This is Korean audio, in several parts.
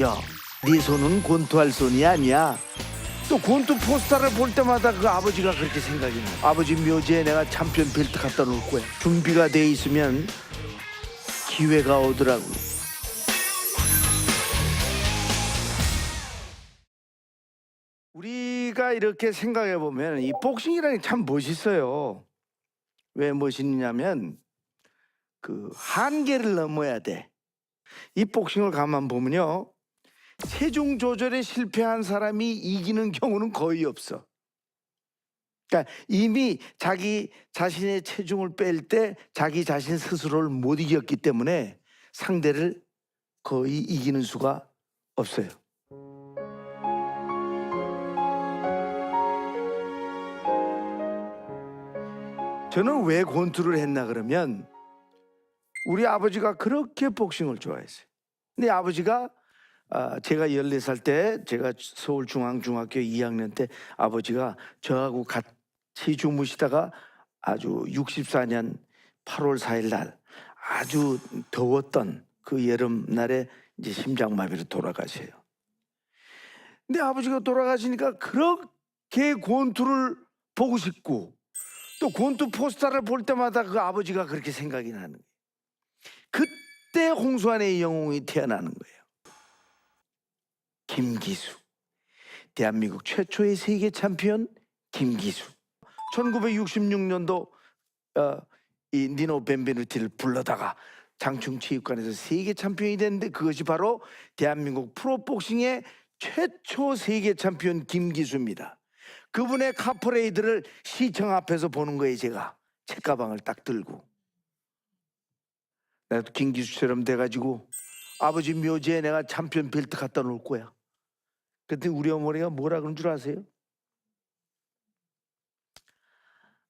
야, 네 손은 권투할 손이 아니야. 또 권투 포스터를 볼 때마다 그 아버지가 그렇게 생각이 나. 아버지 묘지에 내가 챔피언 벨트 갖다 놓을 거야. 준비가 돼 있으면 기회가 오더라고. 우리가 이렇게 생각해 보면 이 복싱이라는 게 참 멋있어요. 왜 멋있냐면 그 한계를 넘어야 돼. 이 복싱을 가만 보면요. 체중 조절에 실패한 사람이 이기는 경우는 거의 없어. 그러니까 이미 자기 자신의 체중을 뺄 때 자기 자신 스스로를 못 이겼기 때문에 상대를 거의 이기는 수가 없어요. 저는 왜 권투를 했나 그러면 우리 아버지가 그렇게 복싱을 좋아했어요. 근데 아버지가 아, 제가 14살 때 제가 서울중앙중학교 2학년 때 아버지가 저하고 같이 주무시다가 아주 64년 8월 4일 날 아주 더웠던 그 여름날에 이제 심장마비로 돌아가세요. 근데 아버지가 돌아가시니까 그렇게 권투를 보고 싶고 또 권투 포스터를 볼 때마다 그 아버지가 그렇게 생각이 나는 거예요. 그때 홍수환의 영웅이 태어나는 거예요. 김기수. 대한민국 최초의 세계 챔피언 김기수. 1966년도 어, 이 니노 벤베누티를 불러다가 장충체육관에서 세계 챔피언이 됐는데 그것이 바로 대한민국 프로복싱의 최초 세계 챔피언 김기수입니다. 그분의 카퍼레이드를 시청 앞에서 보는 거예요 제가 책가방을 딱 들고 나도 김기수처럼 돼가지고 아버지 묘지에 내가 챔피언 벨트 갖다 놓을 거야 그때 우리 어머니가 뭐라 그런 줄 아세요?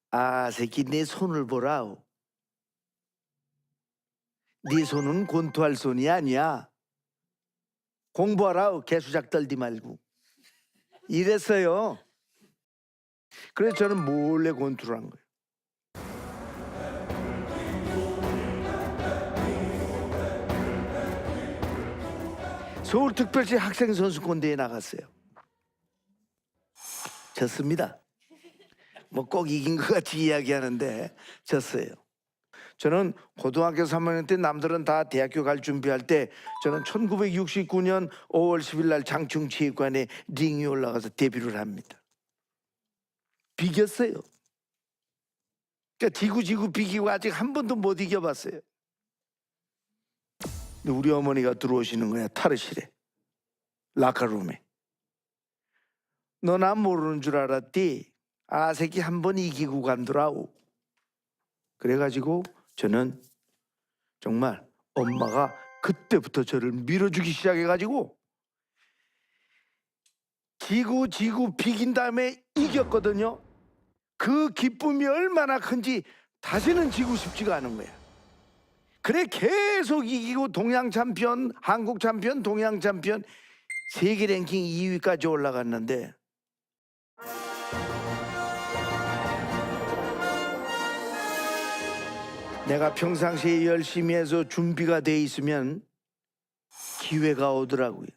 아 새끼 내 손을 보라오 네 손은 권투할 손이 아니야 공부하라오 개수작 떨지 말고 이랬어요 그래서 저는 몰래 권투를 한 거예요. 서울특별시 학생선수권대회에 나갔어요. 졌습니다. 뭐 꼭 이긴 것 같이 이야기하는데 졌어요. 저는 고등학교 3학년 때 남들은 다 대학교 갈 준비할 때 저는 1969년 5월 10일 날 장충체육관에 링에 올라가서 데뷔를 합니다. 비겼어요. 그러니까 지구 지구 비기고 아직 한 번도 못 이겨봤어요. 근데 우리 어머니가 들어오시는 거야 탈의실에 라카룸에. 너 나 모르는 줄 알았디? 아 새끼 한 번 이기고 간더라오. 그래가지고 저는 정말 엄마가 그때부터 저를 밀어주기 시작해가지고 지구 지구 비긴 다음에 이겼거든요. 그 기쁨이 얼마나 큰지 다시는 지고 싶지가 않은 거야. 그래 계속 이기고 동양 챔피언, 한국 챔피언, 동양 챔피언 세계 랭킹 2위까지 올라갔는데 내가 평상시에 열심히 해서 준비가 돼 있으면 기회가 오더라고요.